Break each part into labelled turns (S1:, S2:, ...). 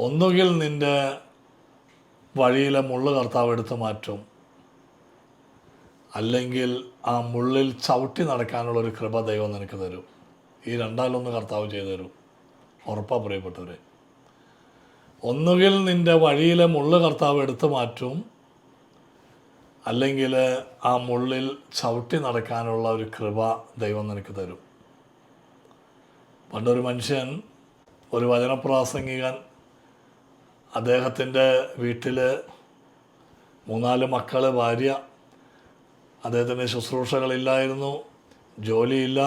S1: ഒന്നുകിൽ നിന്റെ വഴിയിലെ മുള്ള് കർത്താവ് എടുത്തു മാറ്റും. അല്ലെങ്കിൽ ആ മുള്ളിൽ ചവിട്ടി നടക്കാനുള്ള ഒരു കൃപ ദൈവം നിനക്ക് തരും. ഈ രണ്ടാലൊന്ന് കർത്താവ് ചെയ്തു തരും. ഉറപ്പാ പ്രിയപ്പെട്ടവരെ. ഒന്നുകിൽ നിന്റെ വഴിയിലെ മുള്ള് കർത്താവ് എടുത്തു മാറ്റും. അല്ലെങ്കിൽ ആ മുള്ളിൽ ചവിട്ടി നടക്കാനുള്ള ഒരു കൃപ ദൈവം നിനക്ക് തരും. പണ്ടൊരു മനുഷ്യൻ ഒരു വചനപ്രാസംഗികൻ അദ്ദേഹത്തിന്റെ വീട്ടിൽ മൂന്നാൽ മക്കൾ ഭാര്യ. അദ്ദേഹത്തിന് ശുശ്രൂഷകളില്ലായിരുന്നു ജോലിയില്ല.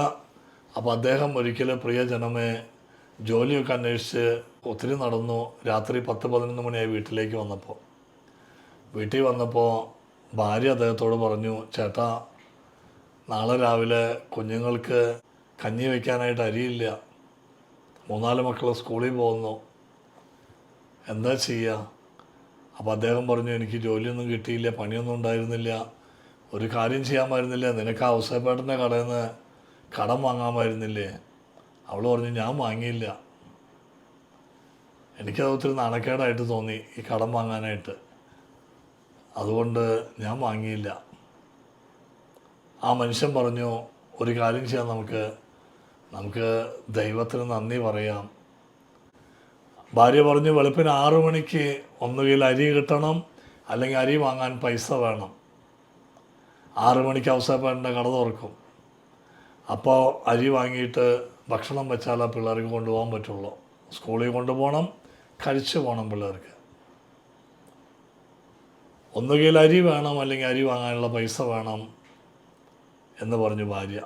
S1: അപ്പോൾ അദ്ദേഹം ഒരിക്കൽ പ്രിയജനമേ ജോലിയൊക്കെ അന്വേഷിച്ച് ഒത്തിരി നടന്നു. രാത്രി പത്ത് പതിനൊന്ന് മണിയായി വീട്ടിലേക്ക് വന്നപ്പോൾ. വീട്ടിൽ വന്നപ്പോൾ ഭാര്യ അദ്ദേഹത്തോട് പറഞ്ഞു ചേട്ടാ നാളെ രാവിലെ കുഞ്ഞുങ്ങൾക്ക് കഞ്ഞി വയ്ക്കാനായിട്ട് അരിയില്ല. മൂന്നാൽ മക്കൾ സ്കൂളിൽ പോകുന്നു. എന്താ ചെയ്യുക അപ്പോൾ അദ്ദേഹം പറഞ്ഞു എനിക്ക് ജോലിയൊന്നും കിട്ടിയില്ല പണിയൊന്നും ഉണ്ടായിരുന്നില്ല. ഒരു കാര്യം ചെയ്യാമായിരുന്നില്ല. നിനക്ക് ആ കടയിൽ നിന്ന് കടം വാങ്ങാമായിരുന്നില്ലേ? അവൾ പറഞ്ഞു ഞാൻ വാങ്ങിയില്ല. എനിക്കത് ഒത്തിരി നാണക്കേടായിട്ട് തോന്നി ഈ കടം വാങ്ങാനായിട്ട്. അതുകൊണ്ട് ഞാൻ വാങ്ങിയില്ല. ആ മനുഷ്യൻ പറഞ്ഞു ഒരു കാര്യം ചെയ്യാം നമുക്ക്. നമുക്ക് ദൈവത്തിന് നന്ദി പറയാം. ഭാര്യ പറഞ്ഞു വെളുപ്പിന് ആറു മണിക്ക് ഒന്നുകിൽ അരി കിട്ടണം അല്ലെങ്കിൽ അരി വാങ്ങാൻ പൈസ വേണം. ആറു മണിക്ക് അവസാനപ്പേട്ടന്റെ കട തുറക്കും. അപ്പോൾ അരി വാങ്ങിയിട്ട് ഭക്ഷണം വെച്ചാൽ ആ പിള്ളേർക്ക് കൊണ്ടുപോകാൻ പറ്റുള്ളൂ. സ്കൂളിൽ കൊണ്ടുപോകണം കഴിച്ചു പോകണം പിള്ളേർക്ക്. ഒന്നുകിൽ അരി വേണം അല്ലെങ്കിൽ അരി വാങ്ങാനുള്ള പൈസ വേണം എന്ന് പറഞ്ഞു ഭാര്യ.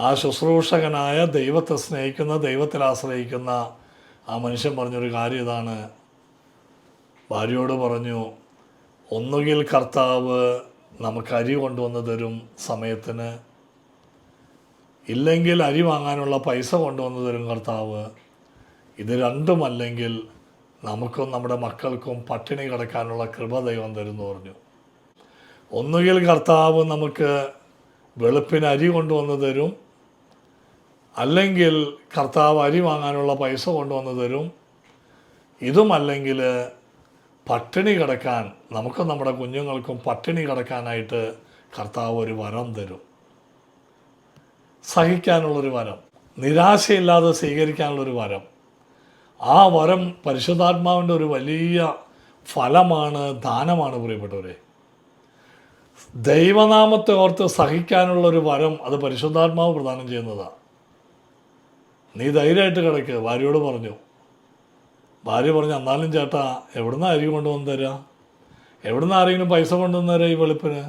S1: ആ ശുശ്രൂഷകനായ ദൈവത്തെ സ്നേഹിക്കുന്ന ദൈവത്തിൽ ആശ്രയിക്കുന്ന ആ മനുഷ്യൻ പറഞ്ഞൊരു കാര്യം ഇതാണ് ഭാര്യയോട് പറഞ്ഞു ഒന്നുകിൽ കർത്താവ് നമുക്ക് അരി കൊണ്ടുവന്ന് തരും സമയത്തിന് ഇല്ലെങ്കിൽ അരി വാങ്ങാനുള്ള പൈസ കൊണ്ടുവന്ന് തരും കർത്താവ്. ഇത് രണ്ടുമല്ലെങ്കിൽ നമുക്കും നമ്മുടെ മക്കൾക്കും പട്ടിണി കിടക്കാനുള്ള കൃപ ദൈവം തരുമെന്ന് പറഞ്ഞു. ഒന്നുകിൽ കർത്താവ് നമുക്ക് വെളുപ്പിന് അരി കൊണ്ടുവന്ന് തരും അല്ലെങ്കിൽ കർത്താവ് അരി വാങ്ങാനുള്ള പൈസ കൊണ്ടുവന്ന് തരും. ഇതുമല്ലെങ്കിൽ പട്ടിണി കിടക്കാൻ നമുക്കും നമ്മുടെ കുഞ്ഞുങ്ങൾക്കും പട്ടിണി കിടക്കാനായിട്ട് കർത്താവ് ഒരു വരം തരും. സഹിക്കാനുള്ളൊരു വരം നിരാശയില്ലാതെ സ്വീകരിക്കാനുള്ളൊരു വരം. ആ വരം പരിശുദ്ധാത്മാവിന്റെ ഒരു വലിയ ഫലമാണ് ദാനമാണ് പ്രിയപ്പെട്ടവരെ. ദൈവനാമത്തെ ഓർത്ത് സഹിക്കാനുള്ളൊരു വരം അത് പരിശുദ്ധാത്മാവ് പ്രദാനം ചെയ്യുന്നതാണ് നീ ധൈര്യമായിട്ട് കിടക്കുക ഭാര്യയോട് പറഞ്ഞു. ഭാര്യ പറഞ്ഞു എന്നാലും ചേട്ടാ എവിടുന്ന് അരി കൊണ്ടുവന്ന് തരാം? എവിടുന്ന് ആരെങ്കിലും പൈസ കൊണ്ടുവന്ന് തരാം ഈ വെളുപ്പിന്?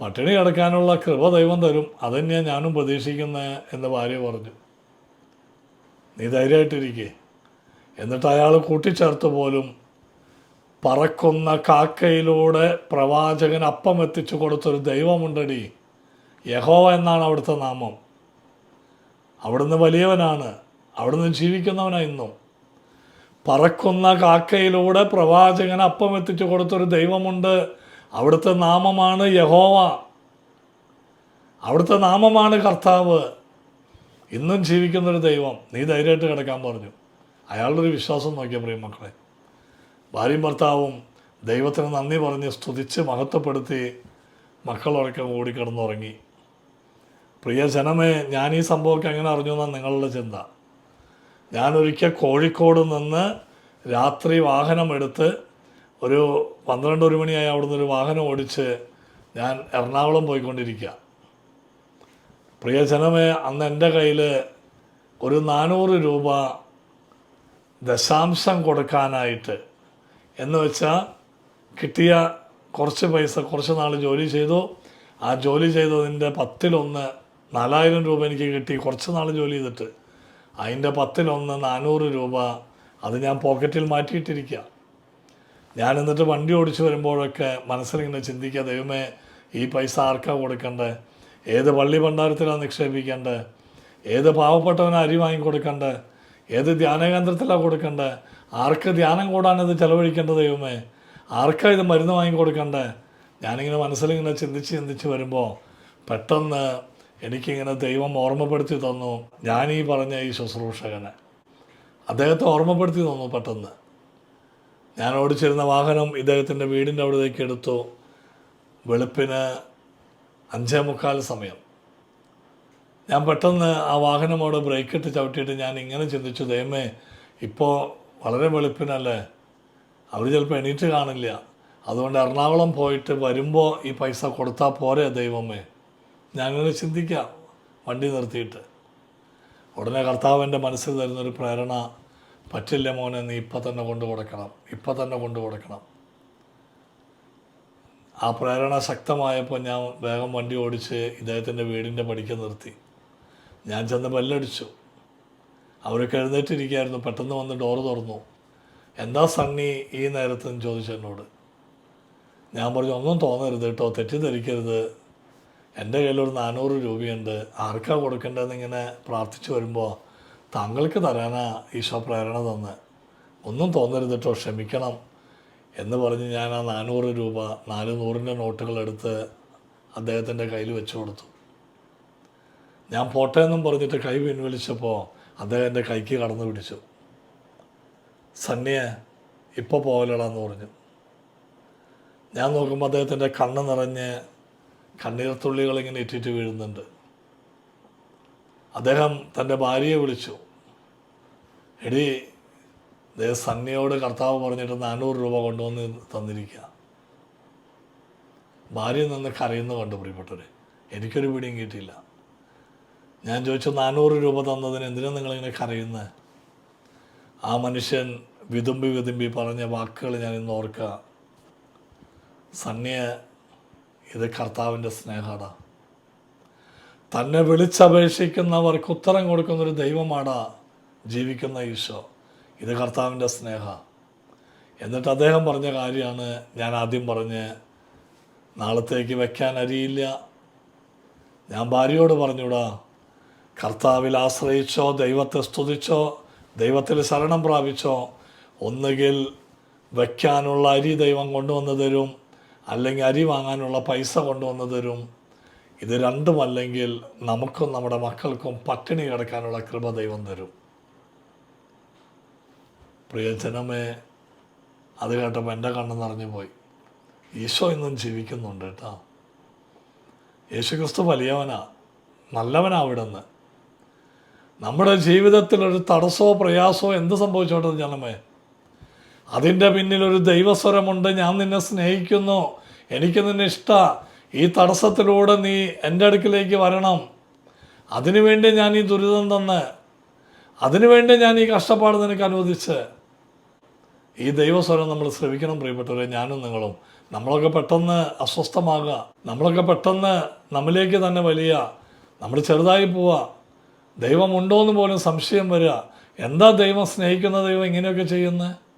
S1: പട്ടിണി കിടക്കാനുള്ള കൃപ ദൈവം തരും. അതന്നെയാണ് ഞാനും പ്രതീക്ഷിക്കുന്നത് എന്ന് ഭാര്യ പറഞ്ഞു. നീ ധൈര്യമായിട്ടിരിക്കേ. എന്നിട്ട് അയാൾ കൂട്ടിച്ചേർത്ത് പോലും പറക്കുന്ന കാക്കയിലൂടെ പ്രവാചകൻ അപ്പം എത്തിച്ചു കൊടുത്തൊരു ദൈവമുണ്ടടി. യഹോവ എന്നാണ് അവിടുത്തെ നാമം. അവിടുന്ന് വലിയവനാണ്. അവിടുന്ന് ജീവിക്കുന്നവനാ ഇന്നും. പറക്കുന്ന കാക്കയിലൂടെ പ്രവാചകന് അപ്പം എത്തിച്ചു കൊടുത്തൊരു ദൈവമുണ്ട്. അവിടുത്തെ നാമമാണ് യഹോവ. അവിടുത്തെ നാമമാണ് കർത്താവ്. ഇന്നും ജീവിക്കുന്നൊരു ദൈവം. നീ ധൈര്യമായിട്ട് കിടക്കാൻ പറഞ്ഞു. അയാളുടെ ഒരു വിശ്വാസം നോക്കിയ പ്രിയ മക്കളെ. ഭാര്യയും ഭർത്താവും ദൈവത്തിന് നന്ദി പറഞ്ഞ് സ്തുതിച്ച് മഹത്വപ്പെടുത്തി മക്കളൊക്കെ ഓടിക്കിടന്നുറങ്ങി പ്രിയ ജനമേ ഞാൻ ഈ സംഭവമൊക്കെ എങ്ങനെ അറിഞ്ഞു എന്നാണ് നിങ്ങളുടെ ചിന്ത. ഞാനൊരിക്കൽ കോഴിക്കോട് നിന്ന് രാത്രി വാഹനം എടുത്ത് ഒരു പന്ത്രണ്ട് ഒരു മണിയായി അവിടുന്ന് ഒരു വാഹനം ഓടിച്ച് ഞാൻ എറണാകുളം പോയിക്കൊണ്ടിരിക്കുക പ്രിയ ജനമേ അന്ന് എന്റെ കയ്യിൽ ഒരു നാനൂറ് രൂപ ദശാംശം കൊടുക്കാനായിട്ട് എന്ന് വെച്ചാൽ കിട്ടിയ കുറച്ച് പൈസ കുറച്ച് നാൾ ജോലി ചെയ്തു. ആ ജോലി ചെയ്തതിന്റെ പത്തിലൊന്ന് നാലായിരം രൂപ എനിക്ക് കിട്ടി. കുറച്ച് നാൾ ജോലി ചെയ്തിട്ട്. അതിന്റെ പത്തിലൊന്ന് നാനൂറ് രൂപ അത് ഞാൻ പോക്കറ്റിൽ മാറ്റിയിട്ടിരിക്കുക ഞാൻ എന്നിട്ട് വണ്ടി ഓടിച്ച് വരുമ്പോഴൊക്കെ മനസ്സിലിങ്ങനെ ചിന്തിക്കുക ദൈവമേ ഈ പൈസ ആർക്കാ കൊടുക്കണ്ടേ? ഏത് പള്ളി ഭണ്ഡാരത്തിലാണ് നിക്ഷേപിക്കേണ്ടത് ഏത് പാവപ്പെട്ടവന് അരി വാങ്ങിക്കൊടുക്കണ്ടേ? ഏത് ധ്യാനകേന്ദ്രത്തിലാണ് കൊടുക്കണ്ടേ? ആർക്ക് ധ്യാനം കൂടാനത് ചിലവഴിക്കേണ്ടത് ദൈവമേ? ആർക്കാ ഇത് മരുന്ന് വാങ്ങിക്കൊടുക്കണ്ടേ? ഞാനിങ്ങനെ മനസ്സിലിങ്ങനെ ചിന്തിച്ച് ചിന്തിച്ച് വരുമ്പോൾ പെട്ടെന്ന് എനിക്കിങ്ങനെ ദൈവം ഓർമ്മപ്പെടുത്തി തന്നു. ഞാൻ ഈ പറഞ്ഞ ഈ ശുശ്രൂഷകനെ. അദ്ദേഹത്തെ ഓർമ്മപ്പെടുത്തി തന്നു പെട്ടെന്ന്. ഞാൻ ഓടിച്ചിരുന്ന വാഹനം ഇദ്ദേഹത്തിന്റെ വീടിന്റെ അവിടേക്ക് എടുത്തു. വെളുപ്പിന് അഞ്ചേ മുക്കാൽ സമയം. ഞാൻ പെട്ടെന്ന് ആ വാഹനം അവിടെ ബ്രേക്ക് ഇട്ട് ചവിട്ടിയിട്ട് ഞാൻ ഇങ്ങനെ ചിന്തിച്ചു ദൈവമേ ഇപ്പോൾ വളരെ വെളുപ്പിനല്ലേ? അവർ ചിലപ്പോൾ എണീറ്റ് കാണില്ല. അതുകൊണ്ട് എറണാകുളം പോയിട്ട് വരുമ്പോൾ ഈ പൈസ കൊടുത്താൽ പോരെ ദൈവമേ? ഞാനിങ്ങനെ ചിന്തിക്കാം. വണ്ടി നിർത്തിയിട്ട്. ഉടനെ കർത്താവ് എന്റെ മനസ്സിൽ തരുന്നൊരു പ്രേരണ പറ്റില്ല മോനെ നീ ഇപ്പം തന്നെ കൊണ്ടു കൊടുക്കണം. ഇപ്പം തന്നെ കൊണ്ടു കൊടുക്കണം. ആ പ്രേരണ ശക്തമായപ്പോൾ ഞാൻ വേഗം വണ്ടി ഓടിച്ച് ഇദ്ദേഹത്തിന്റെ വീടിന്റെ പടിക്ക് നിർത്തി. ഞാൻ ചെന്ന് ബെല്ലടിച്ചു. അവരൊക്കെ എഴുന്നേറ്റിരിക്കുകയായിരുന്നു. പെട്ടെന്ന് വന്ന് ഡോറ് തുറന്നു. എന്താ സണ്ണി ഈ നേരത്തെന്ന് ചോദിച്ചു എന്നോട്? ഞാൻ പറഞ്ഞു ഒന്നും തോന്നരുത് കേട്ടോ. തെറ്റിദ്ധരിക്കരുത്. എന്റെ ഒരു നാനൂറ് രൂപയുണ്ട്. ആർക്കാ കൊടുക്കേണ്ടതെന്ന് ഇങ്ങനെ പ്രാർത്ഥിച്ചു വരുമ്പോൾ താങ്കൾക്ക് തരാനാ ഈശോ പ്രേരണ തന്ന്. ഒന്നും തോന്നരുത് കേട്ടോ ക്ഷമിക്കണം എന്ന് പറഞ്ഞ് ഞാൻ ആ നാനൂറ് രൂപ നാല് നൂറിന്റെ നോട്ടുകളെടുത്ത് അദ്ദേഹത്തിന്റെ കയ്യിൽ വെച്ച് കൊടുത്തു. ഞാൻ പോട്ടെ എന്നും പറഞ്ഞിട്ട് കൈ പിൻവലിച്ചപ്പോൾ അദ്ദേഹം എന്റെ കൈക്ക് കടന്നു പിടിച്ചു. സണ്ണിയെ ഇപ്പോൾ പോകലടാന്ന് പറഞ്ഞു. ഞാൻ നോക്കുമ്പോൾ അദ്ദേഹത്തിന്റെ കണ്ണ് നിറഞ്ഞ് കണ്ണീർത്തുള്ളികൾ ഇങ്ങനെ ഇറ്റിറ്റ് വീഴുന്നുണ്ട്. അദ്ദേഹം തന്റെ ഭാര്യയെ വിളിച്ചു. എടി ദേ സന്നിയോട് കർത്താവ് പറഞ്ഞിട്ട് നാനൂറ് രൂപ കൊണ്ടുവന്ന് തന്നിരിക്കുക ഭാര്യ നിന്ന് കരയുന്നു കണ്ടു പ്രിയപ്പെട്ടവരെ. എനിക്കൊരു പിടിയും കിട്ടിയില്ല. ഞാൻ ചോദിച്ചു നാനൂറ് രൂപ തന്നതിന് എന്തിനാണ് നിങ്ങളിങ്ങനെ കരയുന്നത് ആ മനുഷ്യൻ വിതുമ്പി വിതുമ്പി പറഞ്ഞ വാക്കുകൾ ഞാൻ ഇന്ന് ഓർക്കുക. സണ്ണിയെ ഇത് കർത്താവിന്റെ സ്നേഹടാ. തന്നെ വിളിച്ചപേക്ഷിക്കുന്നവർക്ക് ഉത്തരം കൊടുക്കുന്നൊരു ദൈവമാടാ ജീവിക്കുന്ന ഈശോ. ഇത് കർത്താവിന്റെ സ്നേഹ. എന്നിട്ട് അദ്ദേഹം പറഞ്ഞ കാര്യമാണ് ഞാൻ ആദ്യം പറഞ്ഞ് നാളത്തേക്ക് വയ്ക്കാൻ അരിയില്ല. ഞാൻ ഭാര്യയോട് പറഞ്ഞൂടാ കർത്താവിൽ ആശ്രയിച്ചോ ദൈവത്തെ സ്തുതിച്ചോ ദൈവത്തിൽ ശരണം പ്രാപിച്ചോ ഒന്നുകിൽ വയ്ക്കാനുള്ള അരി ദൈവം കൊണ്ടുവന്ന് തരും അല്ലെങ്കിൽ അരി വാങ്ങാനുള്ള പൈസ കൊണ്ടുവന്ന് തരും ഇത് രണ്ടുമല്ലെങ്കിൽ നമുക്കും നമ്മുടെ മക്കൾക്കും പട്ടിണി കിടക്കാനുള്ള കൃപ ദൈവം തരും. പ്രിയജനമേ അത് കേട്ടപ്പോൾ എന്റെ കണ്ണ് നിറഞ്ഞു പോയി. ഈശോ ഇന്നും ജീവിക്കുന്നുണ്ട് കേട്ടോ. യേശുക്രിസ്തു വലിയവനാ നല്ലവനാ അവിടുന്ന്. നമ്മുടെ ജീവിതത്തിൽ ഒരു തടസ്സമോ പ്രയാസമോ എന്ത് സംഭവിച്ചോട്ടെ ജനമേ? അതിന്റെ പിന്നിൽ ഒരു ദൈവസ്വരമുണ്ട് ഞാൻ നിന്നെ സ്നേഹിക്കുന്നു എനിക്ക് നിന്നെ ഇഷ്ട ഈ തടസ്സത്തിലൂടെ നീ എന്റെ അടുക്കിലേക്ക് വരണം. അതിനുവേണ്ടി ഞാൻ ഈ ദുരിതം തന്ന് അതിനുവേണ്ടി ഞാൻ ഈ കഷ്ടപ്പാട് നിനക്ക് അനുവദിച്ച്. ഈ ദൈവസ്വരം നമ്മൾ ശ്രവിക്കണം പ്രിയപ്പെട്ടവരെ ഞാനും നിങ്ങളും. നമ്മളൊക്കെ പെട്ടെന്ന് അസ്വസ്ഥമാകുക നമ്മളൊക്കെ പെട്ടെന്ന് നമ്മിലേക്ക് തന്നെ വലിയ നമ്മൾ ചെറുതായി പോവുക. ദൈവമുണ്ടോ എന്ന് പോലും സംശയം വരിക. എന്താ ദൈവം സ്നേഹിക്കുന്ന ദൈവം ഇങ്ങനെയൊക്കെ ചെയ്യുന്നത്?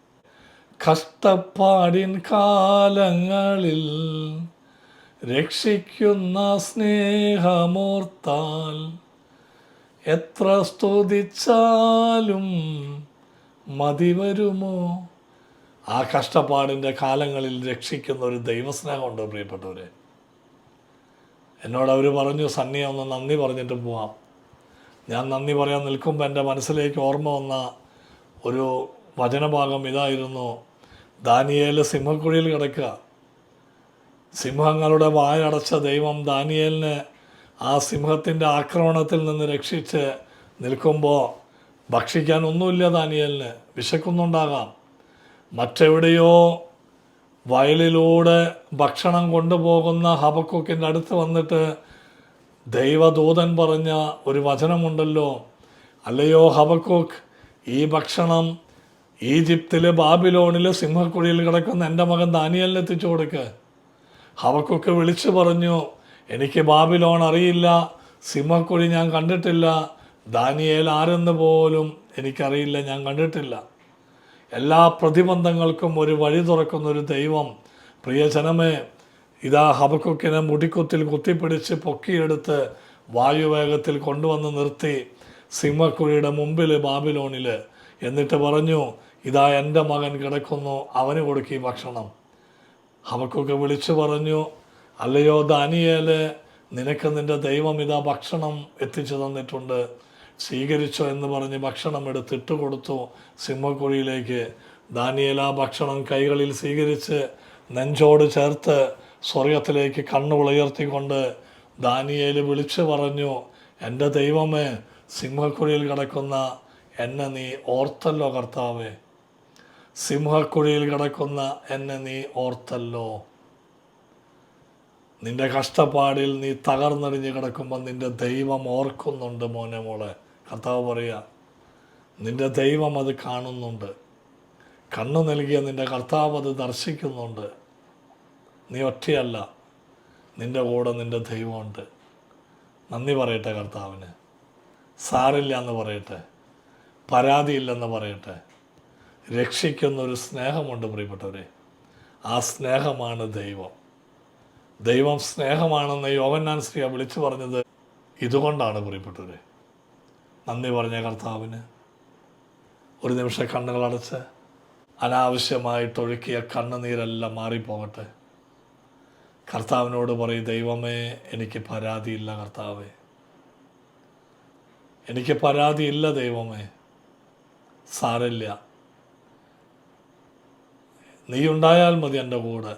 S1: കഷ്ടപ്പാടിൻ കാലങ്ങളിൽ രക്ഷിക്കുന്ന സ്നേഹമോർത്താൽ എത്ര സ്തുതിച്ചാലും മതി വരുമോ? ആ കഷ്ടപ്പാടിന്റെ കാലങ്ങളിൽ രക്ഷിക്കുന്ന ഒരു ദൈവസ്നേഹമുണ്ട് പ്രിയപ്പെട്ടവരെ. എന്നോട് അവർ പറഞ്ഞു സന്നി ഒന്ന് നന്ദി പറഞ്ഞിട്ട് പോവാം. ഞാൻ നന്ദി പറയാൻ നിൽക്കുമ്പോൾ എന്റെ മനസ്സിലേക്ക് ഓർമ്മ വന്ന ഒരു വചനഭാഗം ഇതായിരുന്നു. ദാനിയേൽ സിംഹക്കുഴിയിൽ കിടക്കുക. സിംഹങ്ങളുടെ വായടച്ച ദൈവം ദാനിയേലിനെ ആ സിംഹത്തിന്റെ ആക്രമണത്തിൽ നിന്ന് രക്ഷിച്ച് നിൽക്കുമ്പോൾ ഭക്ഷിക്കാൻ ഒന്നുമില്ല ദാനിയേലിന്. വിശക്കുന്നുണ്ടാകാം. മറ്റെവിടെയോ വയലിലൂടെ ഭക്ഷണം കൊണ്ടുപോകുന്ന ഹബക്കുക്കിന്റെ അടുത്ത് വന്നിട്ട് ദൈവദൂതൻ പറഞ്ഞ ഒരു വചനമുണ്ടല്ലോ. അല്ലയോ ഹബക്കുക്ക് ഈ ഭക്ഷണം ഈജിപ്തിലെ ബാബിലോണിൽ സിംഹക്കുഴിയിൽ കിടക്കുന്ന എന്റെ മകൻ ദാനിയലിന് എത്തിച്ചു കൊടുക്ക്. ഹവക്കൊക്കെ വിളിച്ചു പറഞ്ഞു എനിക്ക് ബാബിലോൺ അറിയില്ല സിംഹക്കുഴി ഞാൻ കണ്ടിട്ടില്ല ദാനിയേൽ ആരെന്ന് പോലും എനിക്കറിയില്ല ഞാൻ കണ്ടിട്ടില്ല. എല്ലാ പ്രതിബന്ധങ്ങൾക്കും ഒരു വഴി തുറക്കുന്ന ഒരു ദൈവം പ്രിയജനമേ ഇതാ ഹബക്കുക്കിനെ മുടിക്കുത്തിൽ കുത്തിപ്പിടിച്ച് പൊക്കിയെടുത്ത് വായുവേഗത്തിൽ കൊണ്ടുവന്ന് നിർത്തി സിംഹക്കുഴിയുടെ മുമ്പിൽ ബാബിലോണിൽ എന്നിട്ട് പറഞ്ഞു ഇതാ എന്റെ മകൻ കിടക്കുന്നു അവന് കൊടുക്കി ഭക്ഷണം. അവക്കൊക്കെ വിളിച്ചു പറഞ്ഞു അല്ലയോ ദാനിയേൽ നിനക്ക് നിന്റെ ദൈവം ഇതാ ഭക്ഷണം എത്തിച്ചു തന്നിട്ടുണ്ട്. സ്വീകരിച്ചോ എന്ന് പറഞ്ഞ് ഭക്ഷണം എടുത്തിട്ട് കൊടുത്തു സിംഹക്കുഴിയിലേക്ക്. ദാനിയേൽ ആ ഭക്ഷണം കൈകളിൽ സ്വീകരിച്ച് നെഞ്ചോട് ചേർത്ത് സ്വർഗത്തിലേക്ക് കണ്ണു ഉളയർത്തിക്കൊണ്ട് ദാനിയേൽ വിളിച്ചു പറഞ്ഞു എന്റെ ദൈവമേ സിംഹക്കുഴിയിൽ കിടക്കുന്ന എന്നെ നീ ഓർത്തല്ലോ കർത്താവേ. സിംഹക്കുഴിയിൽ കിടക്കുന്ന എന്നെ നീ ഓർത്തല്ലോ. നിന്റെ കഷ്ടപ്പാടിൽ നീ തകർന്നടിഞ്ഞ് കിടക്കുമ്പോൾ നിന്റെ ദൈവം ഓർക്കുന്നുണ്ട് മോനെ മോളെ. കർത്താവ് പറയുക നിന്റെ ദൈവം അത് കാണുന്നുണ്ട്. കണ്ണു നൽകിയ നിന്റെ കർത്താവ് അത് ദർശിക്കുന്നുണ്ട്. നീ ഒറ്റയല്ല നിന്റെ കൂടെ നിന്റെ ദൈവമുണ്ട്. നന്ദി പറയട്ടെ കർത്താവിന്. സാരില്ല എന്ന് പറയട്ടെ. പരാതിയില്ലെന്ന് പറയട്ടെ. രക്ഷിക്കുന്ന ഒരു സ്നേഹമുണ്ട് പ്രിയപ്പെട്ടവരെ. ആ സ്നേഹമാണ് ദൈവം. ദൈവം സ്നേഹമാണെന്ന് യോവന്നാൻ ശ്രീയ വിളിച്ചു പറഞ്ഞത് ഇതുകൊണ്ടാണ് പ്രിയപ്പെട്ടവരെ. നന്ദി പറഞ്ഞ കർത്താവിന്. ഒരു നിമിഷം കണ്ണുകളടച്ച് അനാവശ്യമായിട്ട് ഒഴുക്കിയ കണ്ണുനീരെല്ലാം മാറിപ്പോകട്ടെ. കർത്താവിനോട് പറയും ദൈവമേ എനിക്ക് പരാതിയില്ല കർത്താവേ. എനിക്ക് പരാതിയില്ല ദൈവമേ. സാരമില്ല. നീ ഉണ്ടായാൽ മതി എന്റെ കൂടെ.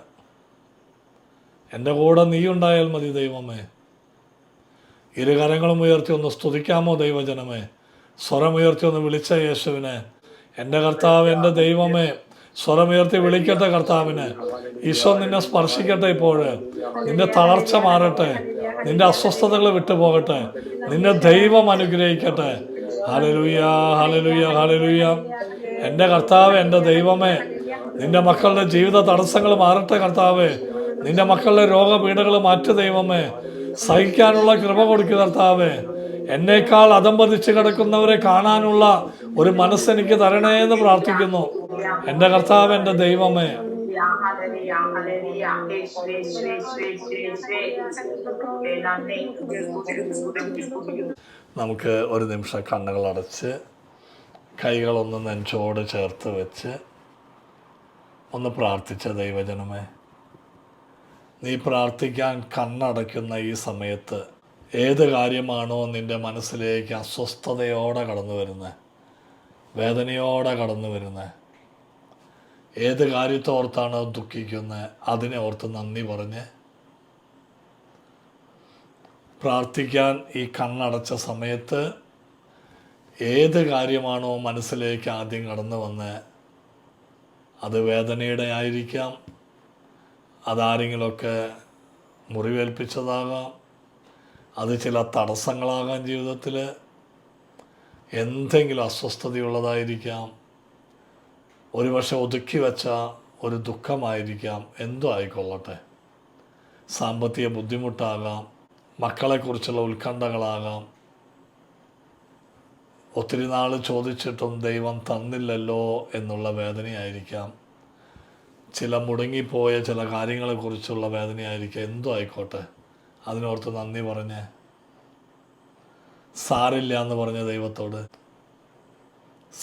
S1: എന്റെ കൂടെ നീ ഉണ്ടായാൽ മതി ദൈവമേ. ഇരുകരങ്ങളും ഉയർത്തി ഒന്ന് സ്തുതിക്കാമോ ദൈവജനമേ? സ്വരമുയർത്തി ഒന്ന് വിളിച്ച യേശുവിനെ. എന്റെ കർത്താവ് എന്റെ ദൈവമേ സ്വരമുയർത്തി വിളിക്കട്ടെ കർത്താവിന്. ഈശോ നിന്നെ സ്പർശിക്കട്ടെ ഇപ്പോൾ നിന്റെ തളർച്ച മാറട്ടെ. നിന്റെ അസ്വസ്ഥതകൾ വിട്ടുപോകട്ടെ. നിന്നെ ദൈവം അനുഗ്രഹിക്കട്ടെ. ഹലലുയ ഹലലുയ ഹലലുയ എന്റെ കർത്താവ് എന്റെ ദൈവമേ നിന്റെ മക്കളുടെ ജീവിത തടസ്സങ്ങൾ മാറട്ടെ കർത്താവ്. നിന്റെ മക്കളുടെ രോഗപീഠകൾ മാറ്റു ദൈവമേ. സഹിക്കാനുള്ള കൃപ കൊടുക്കുക കർത്താവ്. എന്നേക്കാൾ അതമ്പതിച്ച് കിടക്കുന്നവരെ കാണാനുള്ള ഒരു മനസ്സെനിക്ക് തരണേ എന്ന് പ്രാർത്ഥിക്കുന്നു. എന്റെ കർത്താവ് എന്റെ ദൈവമേ. നമുക്ക് ഒരു നിമിഷം കണ്ണുകൾ അടച്ച് കൈകളൊന്ന് നെഞ്ചോട് ചേർത്ത് വെച്ച് ഒന്ന് പ്രാർത്ഥിച്ച ദൈവജനമേ. നീ പ്രാർത്ഥിക്കാൻ കണ്ണടയ്ക്കുന്ന ഈ സമയത്ത് ഏത് കാര്യമാണോ നിന്റെ മനസ്സിലേക്ക് അസ്വസ്ഥതയോടെ കടന്നു വരുന്നത് വേദനയോടെ കടന്നു വരുന്നത് ഏത് കാര്യത്തോർത്താണ് ദുഃഖിക്കുന്നത് അതിനെ ഓർത്ത് നന്ദി പറഞ്ഞ്. പ്രാർത്ഥിക്കാൻ ഈ കണ്ണടച്ച സമയത്ത് ഏത് കാര്യമാണോ മനസ്സിലേക്ക് ആദ്യം കടന്നു വന്ന്? അത് വേദനയുടെ ആയിരിക്കാം. അതാരെങ്കിലുമൊക്കെ മുറിവേൽപ്പിച്ചതാകാം. അത് ചില തടസ്സങ്ങളാകാം ജീവിതത്തിൽ എന്തെങ്കിലും അസ്വസ്ഥതയുള്ളതായിരിക്കാം. ഒരുപക്ഷെ ഒതുക്കി വച്ച ഒരു ദുഃഖമായിരിക്കാം. എന്തോ ആയിക്കൊള്ളട്ടെ. സാമ്പത്തിക ബുദ്ധിമുട്ടാകാം. മക്കളെക്കുറിച്ചുള്ള ഉത്കണ്ഠകളാകാം. ഒത്തിരി നാൾ ചോദിച്ചിട്ടും ദൈവം തന്നില്ലല്ലോ എന്നുള്ള വേദനയായിരിക്കാം. ചില മുടങ്ങിപ്പോയ ചില കാര്യങ്ങളെക്കുറിച്ചുള്ള വേദനയായിരിക്കാം. എന്തോ ആയിക്കോട്ടെ. അതിനോർത്ത് നന്ദി പറഞ്ഞ്. സാരില്ല എന്ന് പറഞ്ഞ ദൈവത്തോട്.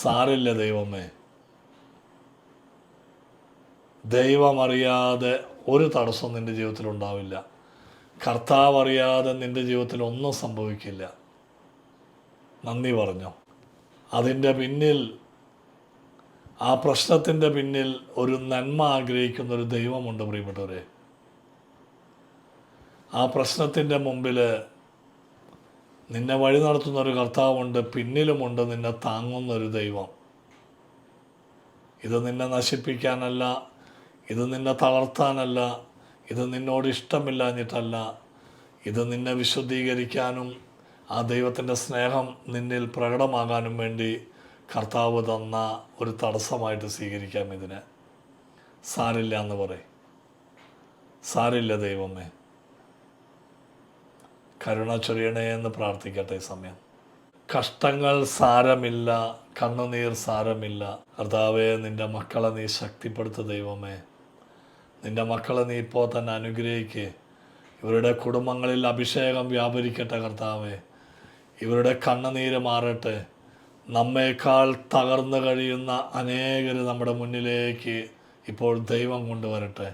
S1: സാരില്ല ദൈവമേ. ദൈവമറിയാതെ ഒരു തടസ്സം നിന്റെ ജീവിതത്തിൽ ഉണ്ടാവില്ല. കർത്താവ് അറിയാതെ നിന്റെ ജീവിതത്തിൽ ഒന്നും സംഭവിക്കില്ല. നന്ദി പറഞ്ഞു. അതിന്റെ പിന്നിൽ ആ പ്രശ്നത്തിന്റെ പിന്നിൽ ഒരു നന്മ ആഗ്രഹിക്കുന്ന ഒരു ദൈവമുണ്ട് പ്രിയപ്പെട്ടവരെ. ആ പ്രശ്നത്തിന്റെ മുമ്പിൽ നിന്നെ വഴി നടത്തുന്ന ഒരു കർത്താവുണ്ട് പിന്നിലുമുണ്ട് നിന്നെ താങ്ങുന്ന ഒരു ദൈവം. ഇത് നിന്നെ നശിപ്പിക്കാനല്ല ഇത് നിന്നെ തളർത്താനല്ല ഇത് നിന്നോട് ഇഷ്ടമില്ലാഞ്ഞിട്ടല്ല ഇത് നിന്നെ വിശുദ്ധീകരിക്കാനും ആ ദൈവത്തിന്റെ സ്നേഹം നിന്നിൽ പ്രകടമാകാനും വേണ്ടി കർത്താവ് തന്ന ഒരു തടസ്സമായിട്ട് സ്വീകരിക്കാം ഇതിനെ. സാരില്ല എന്ന് പറയും. സാരില്ല ദൈവമേ. കരുണ ചൊരിയണേ എന്ന് പ്രാർത്ഥിക്കട്ടെ ഈ സമയം. കഷ്ടങ്ങൾ സാരമില്ല കണ്ണുനീർ സാരമില്ല. കർത്താവെ നിന്റെ മക്കളെ നീ ശക്തിപ്പെടുത്ത ദൈവമേ. നിന്റെ മക്കളെ നീ ഇപ്പോൾ തന്നെ അനുഗ്രഹിക്കേ. ഇവരുടെ കുടുംബങ്ങളിൽ അഭിഷേകം വ്യാപരിക്കട്ടെ കർത്താവെ. ഇവരുടെ കണ്ണുനീര് മാറട്ടെ. നമ്മേക്കാൾ തകർന്നു കഴിയുന്ന അനേകർ നമ്മുടെ മുന്നിലേക്ക് ഇപ്പോൾ ദൈവം കൊണ്ടുവരട്ടെ.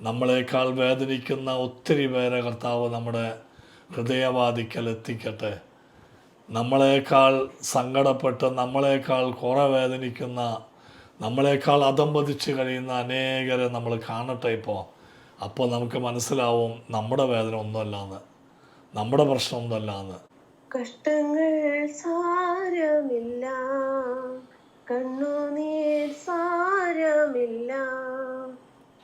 S1: നമ്മളെക്കാൾ വേദനിക്കുന്ന ഒത്തിരി പേരെ കർത്താവ് നമ്മുടെ ഹൃദയവാദിക്കൽ എത്തിക്കട്ടെ. നമ്മളെക്കാൾ സങ്കടപ്പെട്ട് നമ്മളെക്കാൾ കുറെ വേദനിക്കുന്ന നമ്മളെക്കാൾ അധംപതിച്ച് കഴിയുന്ന അനേകരെ നമ്മൾ കാണട്ടെ ഇപ്പോൾ അപ്പോൾ നമുക്ക് മനസ്സിലാവും നമ്മുടെ വേദന ഒന്നുമല്ലാന്ന് നമ്മുടെ പ്രശ്നം പ്രശ്നമൊന്നുമല്ലാന്ന്
S2: കഷ്ടങ്ങൾ സാരമില്ല. കണ്ണുനീർ സാരമില്ല.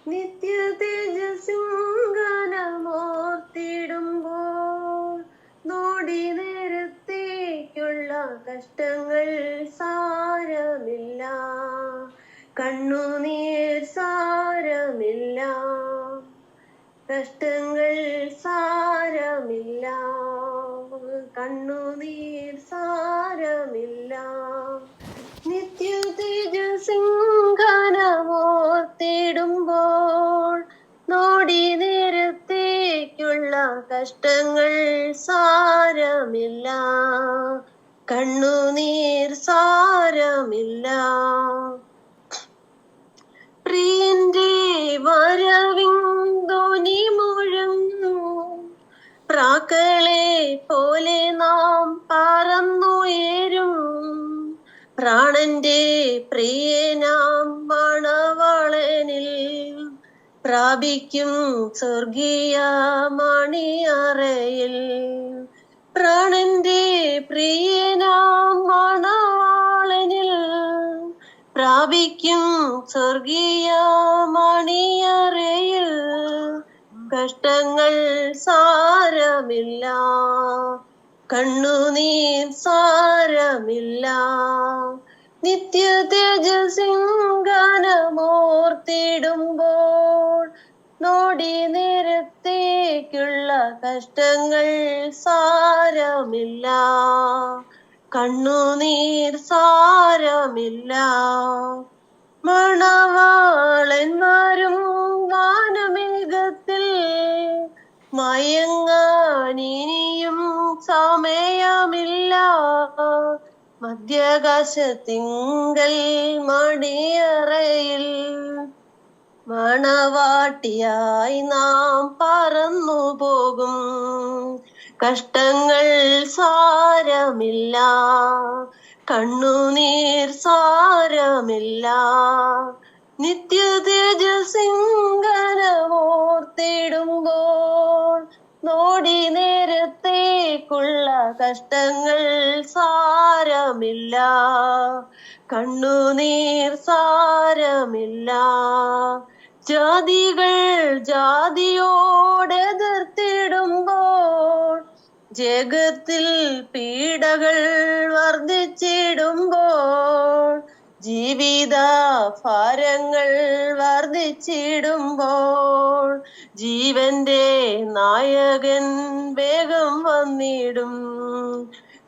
S2: നിത്യ തേജസിംഗനമോർത്തിടുമ്പോൾ നോടി നേരത്തേക്കുള്ള കഷ്ടങ്ങൾ സാരമില്ല. കണ്ണുനീർ സാരമില്ല. കഷ്ടങ്ങൾ സാരമില്ല. കണ്ണുനീർ സാരമില്ല. നിത്യ തേജസിംഹനമോർത്തിടുമ്പോൾ നോടി നേരത്തേക്കുള്ള കഷ്ടങ്ങൾ സാരമില്ല. കണ്ണുനീർ സാരമില്ല. പ്രിയന്റെ വരവിന്ദോനി പോലെ നാം പറന്നുയരും. പ്രാണന്റെ പ്രിയനാം മണവളനിൽ പ്രാപിക്കും സ്വർഗീയ മണിയറയിൽ. പ്രാണന്റെ പ്രിയനാം മണവാളനിൽ പ്രാപിക്കും സ്വർഗീയ മണിയറയിൽ. കഷ്ടങ്ങൾ സാരമില്ല. കണ്ണുനീർ സാരമില്ല. നിത്യ തേജസിംഗനമോർത്തിടുമ്പോൾ നോടി നേരത്തേക്കുള്ള കഷ്ടങ്ങൾ സാരമില്ല. കണ്ണുനീർ സാരമില്ല. മണവാളന്മാരും മയങ്ങാനിനിയും സമയമില്ല. മധ്യാകാശത്തിങ്കൽ മണിയറയിൽ മണവാട്ടിയായി നാം പറന്നു പോകും കഷ്ടങ്ങൾ സാരമില്ല. കണ്ണുനീർ സാരമില്ല. നിത്യ തേജസിംഗനമോർത്തിടുമ്പോൾ നോടി നേരത്തേക്കുള്ള കഷ്ടങ്ങൾ സാരമില്ല. കണ്ണുനീർ സാരമില്ല. ജാതികൾ ജാതിയോട് എതിർത്തിടുമ്പോൾ ജഗത്തിൽ പീഡകൾ വർദ്ധിച്ചിടുമ്പോൾ ജീവിത ഭാരങ്ങൾ വർദ്ധിച്ചിടുമ്പോൾ ജീവന്റെ നായകൻ വേഗം വന്നിടും.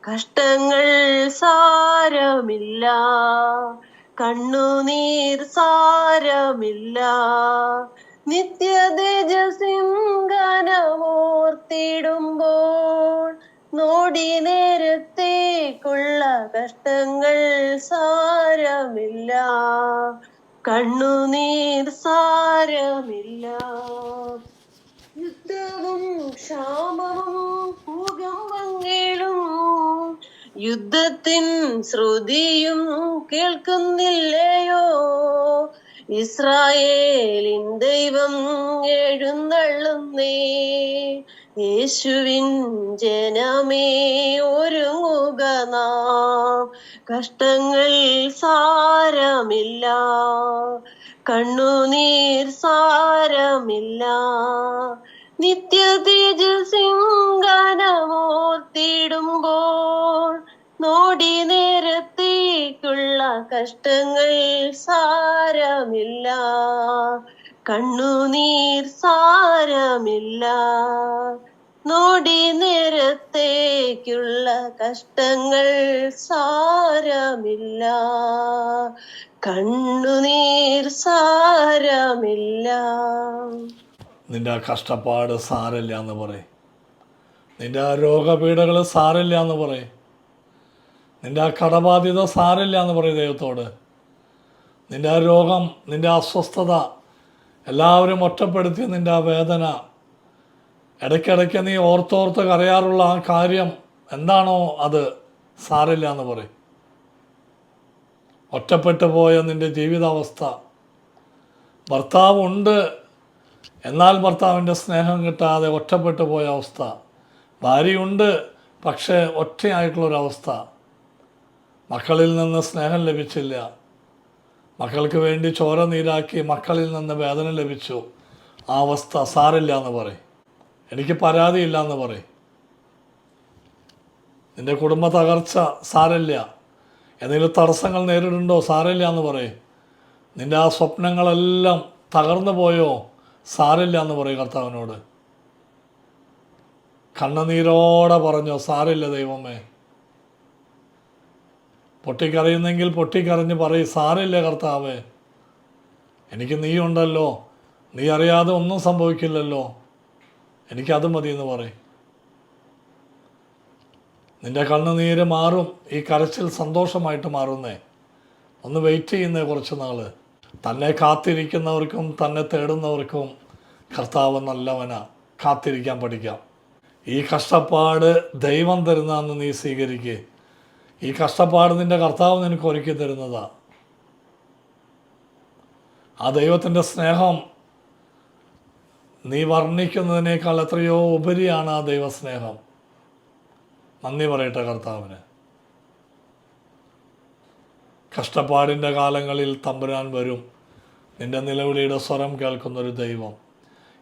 S2: കഷ്ടങ്ങൾ സാരമില്ല കണ്ണുനീർ സാരമില്ല. നിത്യ തേജസിംഗനമോർത്തിടുമ്പോൾ നോടി നേരത്തേക്കുള്ള കഷ്ടങ്ങൾ സാരമില്ല. കണ്ണുനീർ സാരമില്ല. യുദ്ധവും ക്ഷാമവും ഭൂകമ്പങ്ങളും യുദ്ധത്തിൻ ശ്രുതിയും കേൾക്കുന്നില്ലയോ? ഇസ്രായേലിൻ ദൈവം എഴുന്നള്ളുന്നേ. യേശുവിൻ ജനമേ ഒരുങ്ങുക നാം. കഷ്ടങ്ങൾ സാരമില്ല കണ്ണുനീർ സാരമില്ല. നിത്യ തേജസിംഗനമോർത്തിടുമ്പോൾ നോടി നേരത്തേക്കുള്ള കഷ്ടങ്ങൾ സാരമില്ല. കണ്ണുനീർ സാരമില്ല. നോടി നേരത്തേക്കുള്ള കഷ്ടങ്ങൾ സാരമില്ല. കണ്ണുനീർ സാരമില്ല.
S1: നിന്റെ ആ കഷ്ടപ്പാട് സാരമില്ല എന്ന് പറയും. നിന്റെ ആ രോഗപീഠകൾ സാരമില്ല എന്ന് പറയും. നിന്റെ ആ കടബാധ്യത സാരില്ല എന്ന് പറയും ദൈവത്തോട്. നിന്റെ ആ രോഗം നിന്റെ അസ്വസ്ഥത എല്ലാവരും ഒറ്റപ്പെടുത്തിയ നിന്റെ ആ വേദന. ഇടയ്ക്കിടയ്ക്ക് നീ ഓർത്തോർത്ത് കരയാറുള്ള ആ കാര്യം എന്താണോ അത് സാരില്ല എന്ന് പറയും. ഒറ്റപ്പെട്ടു പോയ നിന്റെ ജീവിതാവസ്ഥ. ഭർത്താവുണ്ട് എന്നാൽ ഭർത്താവിന്റെ സ്നേഹം കിട്ടാതെ ഒറ്റപ്പെട്ടു പോയ അവസ്ഥ. ഭാര്യയുണ്ട് പക്ഷേ ഒറ്റയായിട്ടുള്ളൊരവസ്ഥ. മക്കളിൽ നിന്ന് സ്നേഹം ലഭിച്ചില്ല. മക്കൾക്ക് വേണ്ടി ചോര നീരാക്കി മക്കളിൽ നിന്ന് വേദന ലഭിച്ചു. ആ അവസ്ഥ സാരില്ല എന്ന് പറയും. എനിക്ക് പരാതിയില്ല എന്ന് പറയും. നിന്റെ കുടുംബ തകർച്ച സാരല്ല എന്തെങ്കിലും തടസ്സങ്ങൾ നേരിടുണ്ടോ സാരല്ല എന്ന് പറയും. നിന്റെ ആ സ്വപ്നങ്ങളെല്ലാം തകർന്നു പോയോ? സാരില്ല എന്ന് പറയും കർത്താവിനോട്. കണ്ണുനീരോടെ പറഞ്ഞോ സാരില്ല ദൈവമേ. പൊട്ടിക്കരയുന്നെങ്കിൽ പൊട്ടിക്കറിഞ്ഞ് പറയും സാരില്ല കർത്താവേ. എനിക്ക് നീ ഉണ്ടല്ലോ. നീ അറിയാതെ ഒന്നും സംഭവിക്കില്ലല്ലോ. എനിക്കത് മതി എന്ന് പറയും. നിന്റെ കണ്ണുനീര് മാറും. ഈ കരച്ചിൽ സന്തോഷമായിട്ട് മാറുന്നേ. ഒന്ന് വെയിറ്റ് ചെയ്യുന്നേ കുറച്ച് നാൾ തന്നെ കാത്തിരിക്കുന്നവർക്കും തന്നെ തേടുന്നവർക്കും കർത്താവ് നല്ലവനാ. കാത്തിരിക്കാൻ പഠിക്കാം. ഈ കഷ്ടപ്പാട് ദൈവം തരുന്നതെന്ന് നീ സ്വീകരിക്കുക ഈ കഷ്ടപ്പാട് നിന്റെ കർത്താവ് നിനക്ക് ഒരുക്കി തരുന്നതാണ് ആ ദൈവത്തിന്റെ സ്നേഹം നീ വർണിക്കുന്നതിനേക്കാൾ എത്രയോ ഉപരിയാണ് ആ ദൈവസ്നേഹം. നന്ദി പറയട്ടെ കർത്താവിന്. കഷ്ടപ്പാടിന്റെ കാലങ്ങളിൽ തമ്പുരാൻ വരും. നിന്റെ നിലവിളിയുടെ സ്വരം കേൾക്കുന്നൊരു ദൈവം.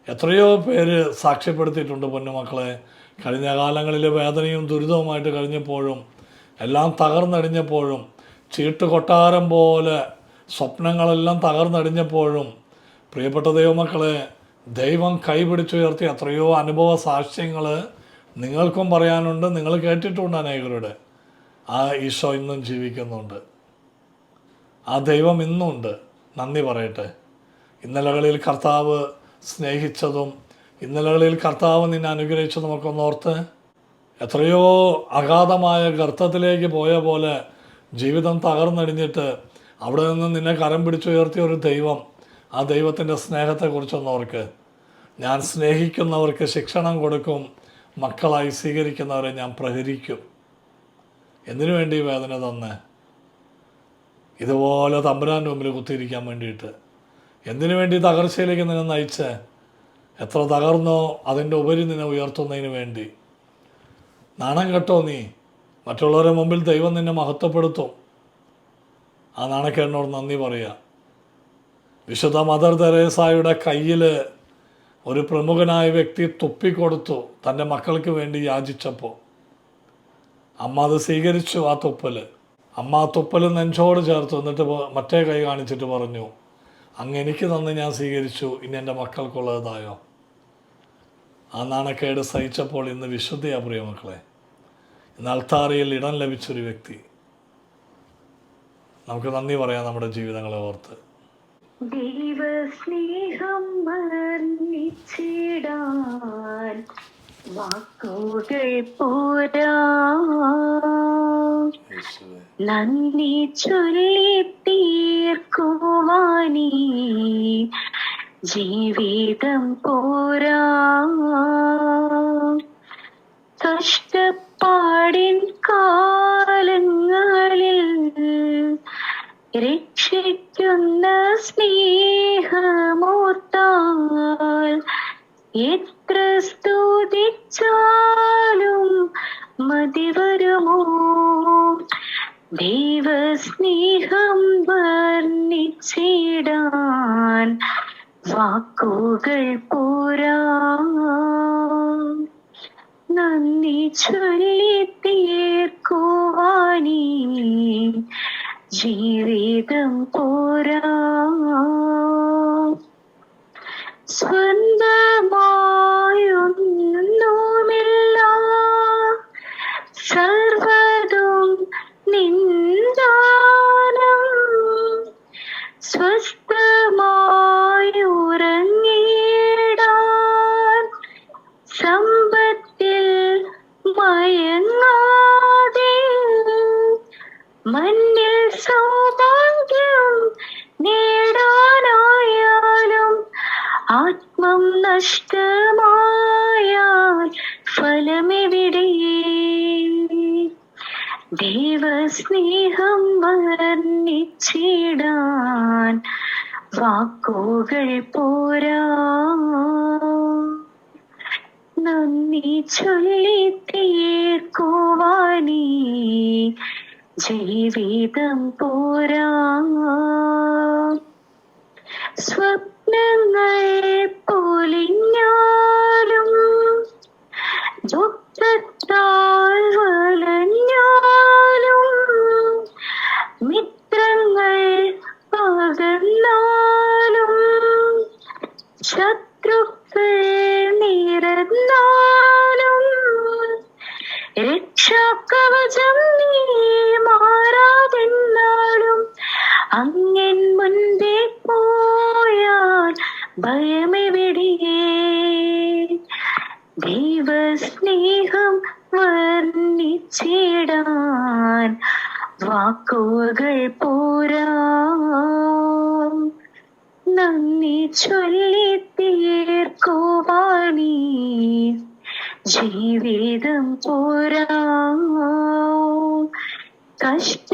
S1: എത്രയോ പേര് സാക്ഷ്യപ്പെടുത്തിയിട്ടുണ്ട് പൊന്നുമക്കളെ. കഴിഞ്ഞ കാലങ്ങളിൽ വേദനയും ദുരിതവുമായിട്ട് കഴിഞ്ഞപ്പോഴും എല്ലാം തകർന്നടിഞ്ഞപ്പോഴും ചീട്ട് കൊട്ടാരം പോലെ സ്വപ്നങ്ങളെല്ലാം തകർന്നടിഞ്ഞപ്പോഴും പ്രിയപ്പെട്ട ദൈവമക്കളെ ദൈവം കൈപിടിച്ചുയർത്തി എത്രയോ അനുഭവ സാക്ഷ്യങ്ങൾ നിങ്ങൾക്കും പറയാനുണ്ട് നിങ്ങൾ കേട്ടിട്ടുണ്ട് അനേകരുടെ. ആ ഈശോ ഇന്നും ജീവിക്കുന്നുണ്ട്. ആ ദൈവം ഇന്നുണ്ട്. നന്ദി പറയട്ടെ. ഇന്നലകളിൽ കർത്താവ് സ്നേഹിച്ചതും ഇന്നലകളിൽ കർത്താവ് നിന്നെ അനുഗ്രഹിച്ചതും ഒക്കെ ഒന്നോർത്ത് എത്രയോ അഗാധമായ ഗർത്തത്തിലേക്ക് പോയ പോലെ ജീവിതം തകർന്നടിഞ്ഞിട്ട് അവിടെ നിന്ന് നിന്നെ കരം പിടിച്ചുയർത്തിയ ഒരു ദൈവം ആ ദൈവത്തിന്റെ സ്നേഹത്തെക്കുറിച്ചൊന്നവർക്ക് ഞാൻ സ്നേഹിക്കുന്നവർക്ക് ശിക്ഷണം കൊടുക്കും മക്കളായി സ്വീകരിക്കുന്നവരെ ഞാൻ പ്രഹരിക്കും. എന്തിനു വേണ്ടി വേദന തന്നെ? ഇതുപോലെ തമ്പുരാന്റെ മുമ്പിൽ കുത്തിയിരിക്കാൻ വേണ്ടിയിട്ട്. എന്തിനു വേണ്ടി തകർച്ചയിലേക്ക് നിന്നെ നയിച്ച്? എത്ര തകർന്നോ അതിന്റെ ഉപരി നിന്നെ ഉയർത്തുന്നതിന് വേണ്ടി. നാണം കെട്ടോ നീ. മറ്റുള്ളവരുടെ മുമ്പിൽ ദൈവം നിന്നെ മഹത്വപ്പെടുത്തും. ആ നാണക്കേടിനോട് നന്ദി പറയുക. വിശുദ്ധ മദർ തെരേസായുടെ കയ്യിൽ ഒരു പ്രമുഖനായ വ്യക്തി തുപ്പിക്കൊടുത്തു തന്റെ മക്കൾക്ക് വേണ്ടി യാചിച്ചപ്പോൾ. അമ്മ അത് സ്വീകരിച്ചു ആ തുപ്പൽ അമ്മ ആ തുപ്പൽ നെഞ്ചോട് ചേർത്ത് എന്നിട്ട് മറ്റേ കൈ കാണിച്ചിട്ട് പറഞ്ഞു അങ്ങ് എനിക്ക് തന്ന് ഞാൻ സ്വീകരിച്ചു ഇനി എന്റെ മക്കൾക്കുള്ളതായോ? ആ നാണക്കേട് സഹിച്ചപ്പോൾ ഇന്ന് വിശുദ്ധിയാ പ്രിയ മക്കളെ. ഇന്ന് അൾത്താരയിൽ ഇടം ലഭിച്ചൊരു വ്യക്തി. നമുക്ക് നന്ദി പറയാം നമ്മുടെ ജീവിതങ്ങളെ ഓർത്ത്.
S3: ദൈവസ്നേഹം വർണിച്ചിടാൻ വാക്കുകൾ പോരാ. നന്ദി ചൊല്ലി തീർക്കുവാനി. ജീവിതം പോരാ. കഷ്ടപ്പാടിൻ കാലങ്ങളിൽ രക്ഷിക്കുന്ന സ്നേഹമോർത്താൽ എത്ര സ്തുതിച്ചാലും മതി വരുമോ? ദൈവസ്നേഹം വർണിച്ചിടാൻ വാക്കുകൾ സ്വസ്ഥമായുറങ്ങിടാൻ സമ്പത്തിൽ മയങ്ങാതെ മണ്ണിൽ സൗഭാഗ്യം നേടാനായാലും ആത്മം നഷ്ടമായാൽ ഫലമെവിടെ? സ്നേഹം വർണിച്ചിടാൻ വാക്കുകൾ പോരാ. നന്ദി ചൊല്ലി തീർക്കുവാനീ ജീവിതം പോരാ. സ്വപ്നങ്ങൾ പൊലിഞ്ഞാലും ദുഃഖത്താൽ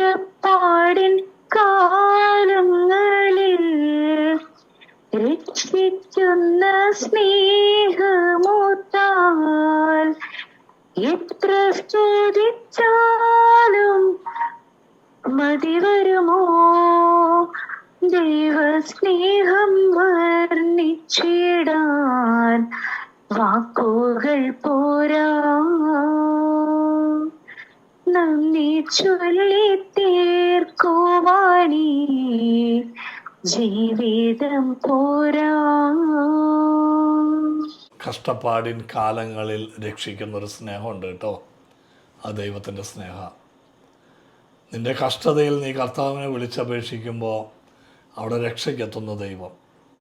S3: കഷ്ടപ്പാടിൻ കാലങ്ങളിൽ രക്ഷിക്കുന്ന സ്നേഹമൂത്താൽ എത്ര സ്തുതിച്ചാലും മതി വരുമോ ദൈവസ്നേഹം വർണിച്ചിടാൻ വാക്കുകൾ പോരാ. നന്ദി ചൊല്ലി തീർക്കുവാണി. ജീവിതം പോരാ.
S1: കഷ്ടപ്പാടിൻ കാലങ്ങളിൽ രക്ഷിക്കുന്ന ഒരു സ്നേഹമുണ്ട് കേട്ടോ. ആ ദൈവത്തിന്റെ സ്നേഹ. നിന്റെ കഷ്ടതയിൽ നീ കർത്താവിനെ വിളിച്ചപേക്ഷിക്കുമ്പോൾ അവിടെ രക്ഷയ്ക്കെത്തുന്ന ദൈവം.